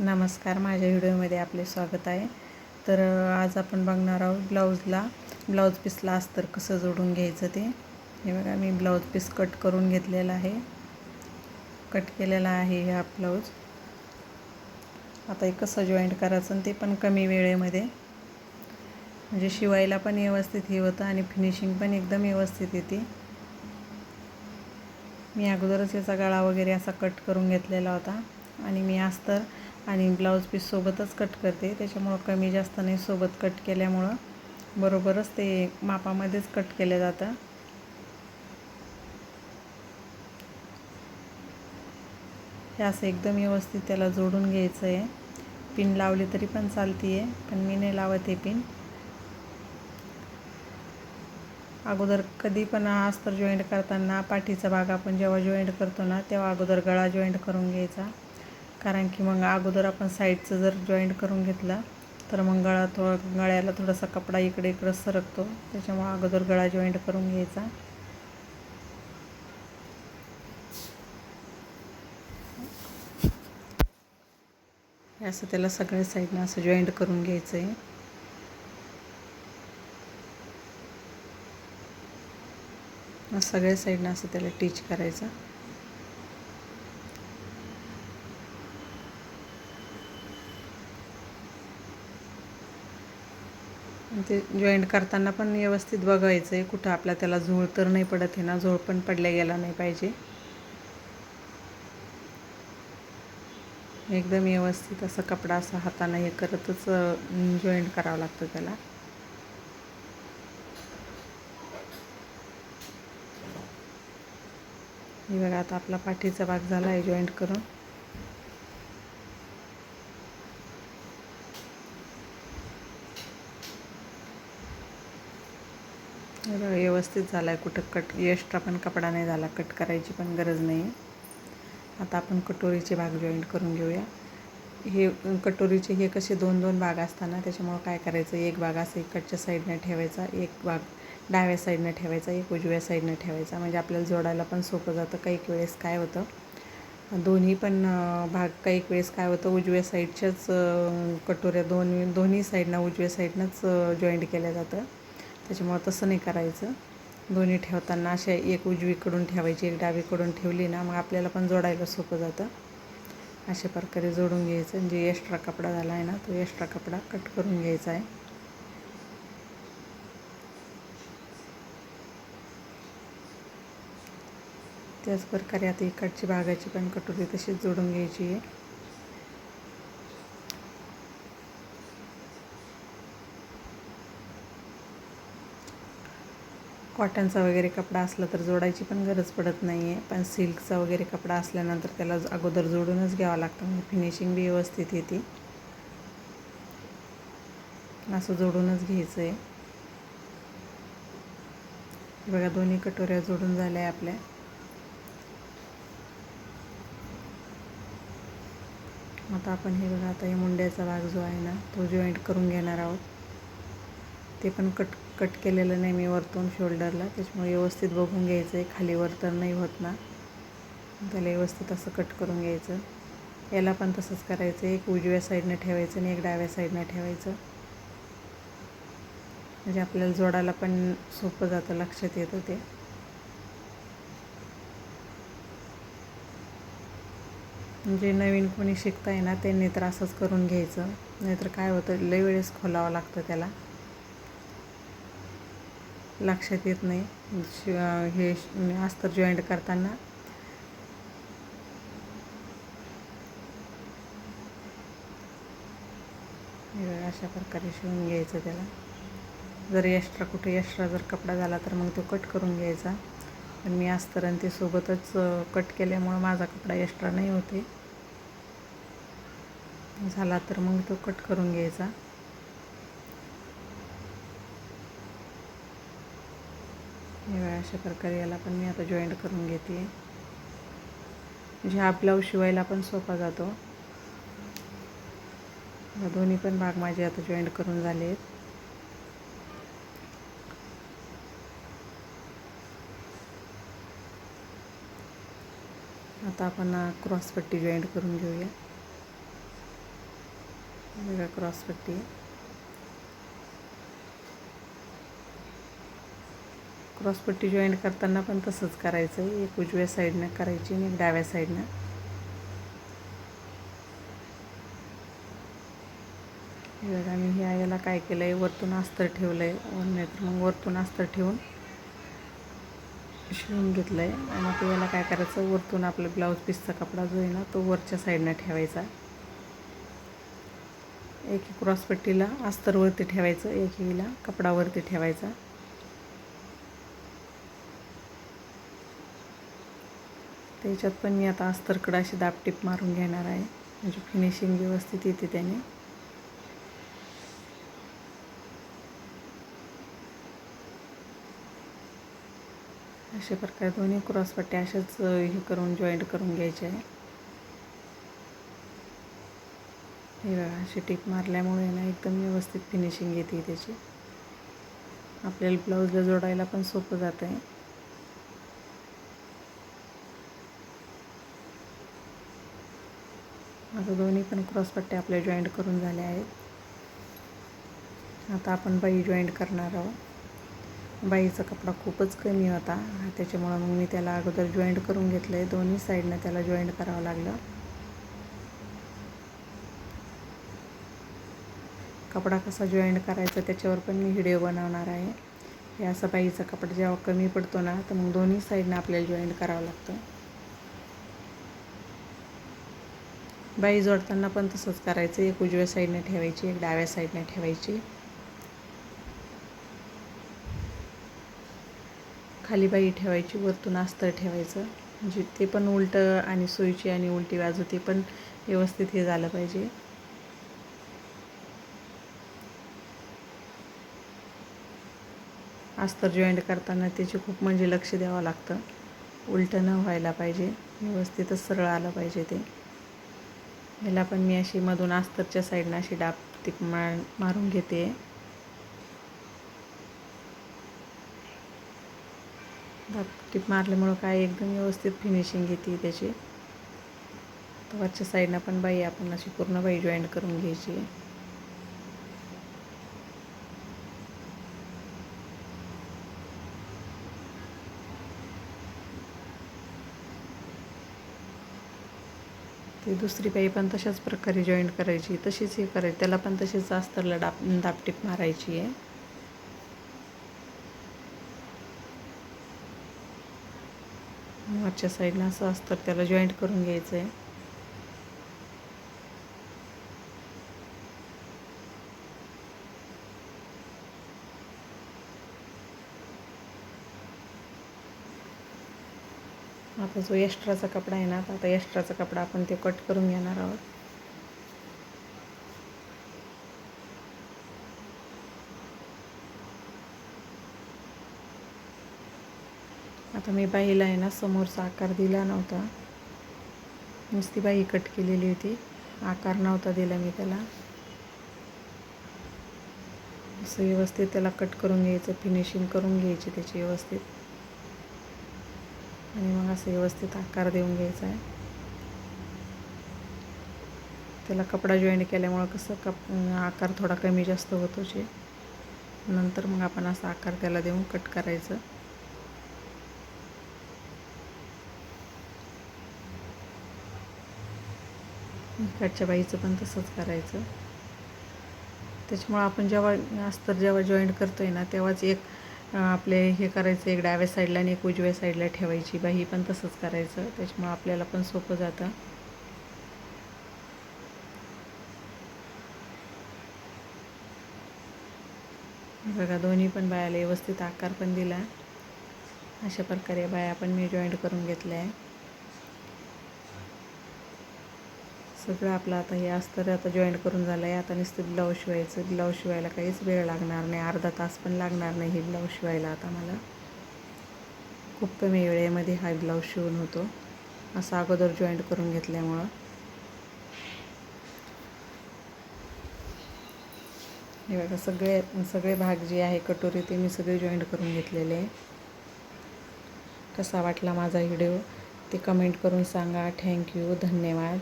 नमस्कार माझ्या व्हिडिओमध्ये आपले स्वागत आहे. तर आज आपण बघणार आहोत ब्लाऊजला. ब्लाऊज पीसला अस्तर कसं जोडून घ्यायचं ते. हे बघा मी ब्लाऊज पीस कट करून घेतलेला आहे. कट केलेला आहे हा ब्लाऊज. आता हे कसं जॉईंट करायचं आणि ते पण कमी वेळेमध्ये. म्हणजे शिवायला पण व्यवस्थित हे होतं आणि फिनिशिंग पण एकदम व्यवस्थित येते. मी अगोदरच याचा गळा वगैरे असा कट करून घेतलेला होता. आणि मी अस्तर आणि ब्लाऊज पीस सोबतच कट करते. त्याच्यामुळं कमी जास्त नाही सोबत कट केल्यामुळं. बरोबरच ते मापामध्येच कट केलं जातं. हे असं एकदम व्यवस्थित त्याला जोडून घ्यायचं आहे पिन लावली तरी पण चालती आहे पण मी नाही लावत आहे पिन. अगोदर कधी पण अस्तर जॉईंट करताना पाठीचा भाग आपण जेव्हा जॉईंट करतो ना तेव्हा अगोदर गळा जॉईंट करून घ्यायचा. कारण की मग अगोदर आपण साईडचं जर जॉईंट करून घेतला तर मग गळा थो गळ्याला थोडासा कपडा इकडे इकडं सरकतो. त्याच्यामुळे अगोदर गळा जॉईंट करून घ्यायचा. हे असं त्याला सगळ्या साईडनं असं जॉईंट करून घ्यायचं आहे सगळ्या साईडनं असं त्याला टीच करायचं. ते जॉईंट करताना पण व्यवस्थित बघायचं आहे कुठं आपला त्याला झोळ तर नाही पडत आहे ना? झोळ पण पडल्या गेला नाही पाहिजे. एकदम व्यवस्थित असं कपडा असा हाताने हे करतच जॉईंट करावं लागतं त्याला. हे बघा आता आपला पाठीचा भाग झाला आहे जॉईंट करून. व्यवस्थित झाला आहे कुठं कट एक्स्ट्रा पण कपडा नाही झाला कट करायची पण गरज नाही. आता आपण कटोरीचे भाग जॉईंट करून घेऊया. हे कटोरीचे हे कसे दोन दोन भाग असताना त्याच्यामुळं काय करायचं? एक भाग असं इकडच्या साईडनं ठेवायचा एक भाग डाव्या साईडनं ठेवायचा एक उजव्या साईडनं ठेवायचा. म्हणजे आपल्याला जोडायला पण सोपं जातं काही वेळेस काय होतं? दोन्ही पण भाग काही वेळेस काय होतं? उजव्या साईडच्याच कटोऱ्या दोन दोन्ही साईडनं उजव्या साईडनंच जॉईंट केल्या जातं. त्याच्यामुळं तसं नाही करायचं. दोन्ही ठेवताना अशा एक उजवीकडून ठेवायची एक डावीकडून ठेवली ना मग आपल्याला पण जोडायला सोपं जातं. अशा प्रकारे जोडून घ्यायचं. जे एक्स्ट्रा कपडा झाला आहे ना तो एक्स्ट्रा कपडा कट करून घ्यायचा आहे. त्याच प्रकारे आता इकडची भागाची पण कटोरी तशीच जोडून घ्यायची आहे. कॉटनचा वगैरे कपडा असला तर जोडायची पण गरज पडत नाही आहे पण सिल्कचा वगैरे कपडा असल्यानंतर त्याला अगोदर जोडूनच घ्यावा लागतं. म्हणजे फिनिशिंग बी व्यवस्थित येते. असं जोडूनच घ्यायचं आहे बघा दोन्ही कटोऱ्या जोडून झाल्या आहे आपल्या. आता आपण हे बघा आता हे मुंड्याचा भाग जो आहे ना तो जॉईंट करून घेणार आहोत. ते पण कट कट केलेलं नाही मी वरतून शोल्डरला त्याच्यामुळे व्यवस्थित बघून घ्यायचं आहे खाली वर तर नाही होत ना. त्याला व्यवस्थित असं कट करून घ्यायचं. याला पण तसंच करायचं. एक उजव्या साईडनं ठेवायचं आणि एक डाव्या साईडनं ठेवायचं. म्हणजे आपल्याला जोडायला पण सोपं जातं लक्षात येतं ते. म्हणजे नवीन कोणी शिकताय ना त्यांनी तर असंच करून घ्यायचं. नाहीतर काय होतं लई वेळेस खोलावं लागतं त्याला. लक्षात येत नाही. हे अस्तर जॉईंट करताना. अशा प्रकारे शिवून घ्यायचं त्याला. जर एक्स्ट्रा कुठे एक्स्ट्रा जर कपडा झाला तर मग तो कट करून घ्यायचा. पण मी अस्तर आणि ते सोबतच कट केल्यामुळं माझा कपडा एक्स्ट्रा नाही होते. झाला तर मग तो कट करून घ्यायचा. अशा प्रकारे याला पण मी आता जॉईंट करून घेते. म्हणजे हा ब्लाऊज शिवायला पण सोपा जातो. दोन्ही पण भाग माझे आता जॉईंट करून झाले आहेत आता आपण क्रॉसपट्टी जॉईंट करून घेऊया. वेगळ्या क्रॉसपट्टी क्रॉसपट्टी जॉईंट करताना पण तसंच करायचं. आहे एक उजव्या साईडनं करायची आणि एक डाव्या साईडनं हे बघा मी ह्या याला काय केलं आहे वरतून अस्तर ठेवलं आहे नाहीतर मग वरतून अस्तर ठेवून शिवून घेतलं आहे आणि आता याला काय करायचं? वरतून आपलं ब्लाऊज पीसचा कपडा जो आहे ना तो वरच्या साईडनं ठेवायचा. एक क्रॉसपट्टीला अस्तरवरती ठेवायचं एक हिला कपडावरती ठेवायचा. त्याच्यात पण मी आता अस्तरकडं अशी दापटीप मारून घेणार आहे. म्हणजे फिनिशिंग व्यवस्थित येते त्याने. अशा प्रकारे दोन्ही क्रॉसपट्ट्या अशाच हे करून जॉईंट करून घ्यायचे आहे. हे बघा अशी टीप मारल्यामुळे ना एकदम व्यवस्थित फिनिशिंग येते त्याची. आपल्याला ब्लाऊजला जोडायला पण सोपं जातं आहे आता दोन्ही पण क्रॉसपट्ट्या आपल्या जॉईंट करून झाल्या आहेत. आता आपण बाई जॉईंट करणार आहोत. बाईचा कपडा खूपच कमी होता. त्याच्यामुळं मग मी त्याला अगोदर जॉईंट करून घेतलं आहे दोन्ही साईडनं त्याला जॉईंट करावं लागलं. कपडा कसा जॉईंट करायचा त्याच्यावर पण मी व्हिडिओ बनवणार आहे. हे असं बाईचा कपडा जेव्हा कमी पडतो ना तर मग दोन्ही साईडनं आपल्याला जॉईंट करावं लागतं. बाई जोडताना पण तसंच करायचं. एक उजव्या साईडने ठेवायची एक डाव्या साईडने ठेवायची. खाली बाई ठेवायची वरतून अस्तर ठेवायचं. म्हणजे ते पण उलटं आणि सोयीची आणि उलटी बाजू ते पण व्यवस्थित हे झालं पाहिजे. अस्तर जॉईंट करताना त्याचे खूप म्हणजे लक्ष द्यावं लागतं. उलटं न व्हायला पाहिजे. व्यवस्थितच सरळ आलं पाहिजे ते. ह्याला पण मी अशी मधून अस्तरच्या साईडनं अशी डाब टीप मार मारून घेते. डाब टीप मारल्यामुळं काय एकदम व्यवस्थित फिनिशिंग येते त्याची. वरच्या साईडनं पण बाई आपण अशी पूर्ण बाई जॉईंट करून घ्यायची. ती दुसरी बाई पण तशाच प्रकारे जॉईंट करायची तशीच हे करायची त्याला पण तशीच अस्तरला डाप दापटीप मारायची आहे. वरच्या साईडला असं अस्तर त्याला जॉईंट करून घ्यायचं आहे आता जो एक्स्ट्राचा कपडा आहे ना आता एक्स्ट्राचा कपडा आपण ते कट करून घेणार आहोत. आता मी बाईला आहे ना समोरचा आकार दिला नव्हता. नुसती बाई कट केलेली होती. आकार नव्हता दिला मी त्याला. असं व्यवस्थित त्याला कट करून घ्यायचं फिनिशिंग करून घ्यायची त्याची व्यवस्थित. आणि मग असं व्यवस्थित आकार देऊन घ्यायचा आहे. त्याला कपडा जॉईंट केल्यामुळं कसं कप आकार थोडा कमी जास्त होतो जे नंतर मग आपण असा आकार त्याला देऊन कट करायचं. इकडच्या बाईचं पण तसंच करायचं. त्याच्यामुळं आपण जेव्हा अस्तर जेव्हा जॉईंट करतो आहे ना तेव्हाच एक आपले हे करायचं एक डाव्या साईडला आणि एक उजव्या साईडला ठेवायची बाही पण तसंच करायचं त्याच्यामुळं आपल्याला पण सोपं जातं. बघा दोन्ही पण बायाला व्यवस्थित आकार पण दिला. अशा प्रकारे बाया पण मी जॉईंट करून घेतल्या आहे. सगळं आपलं आता हे अस्तर आता जॉईंट करून झालं आहे आता नुसतं ब्लाऊज शिवायचं ब्लाऊज शिवायला काहीच वेळ लागणार नाही अर्धा तास पण लागणार नाही हे ब्लाऊज शिवायला आता मला. खूप कमी वेळेमध्ये हा ब्लाऊज शिवून होतो. असा अगोदर जॉईंट करून घेतल्यामुळं. हे बघा सगळे सगळे भाग जे आहे कटोरी ते मी सगळे जॉईंट करून घेतलेले. आहे कसा वाटला माझा व्हिडिओ ते कमेंट करून सांगा. थँक्यू धन्यवाद.